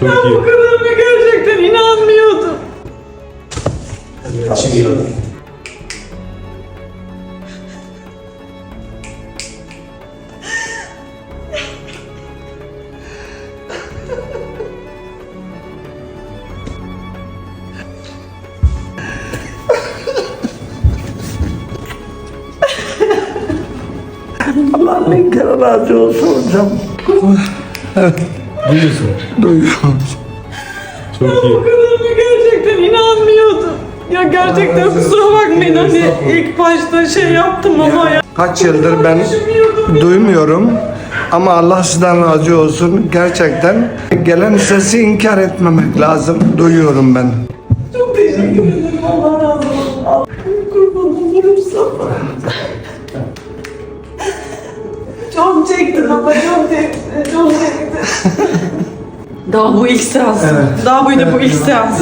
Çok Bu iyi. kadarına gerçekten inanmıyordum. Şimdi Allah bin kere razı olsun hocam. Duyuyorsun. Duyuyorum. Çok Bu iyi. kadarına gerçekten inanmıyordum. Ya gerçekten kusura bakmayın hani ilk başta şey yaptım ama ya. Kaç yıldır ben duymuyorum. Ama Allah sizden razı olsun. Gerçekten gelen sesi inkar etmemek lazım. Duyuyorum ben. Çok teşekkür ederim. Allah razı olsun. Allah kurban olurum sana. Çok çektim ama çok çektim. Çok bu ilk seans. Daha bu yine bu ilk seans.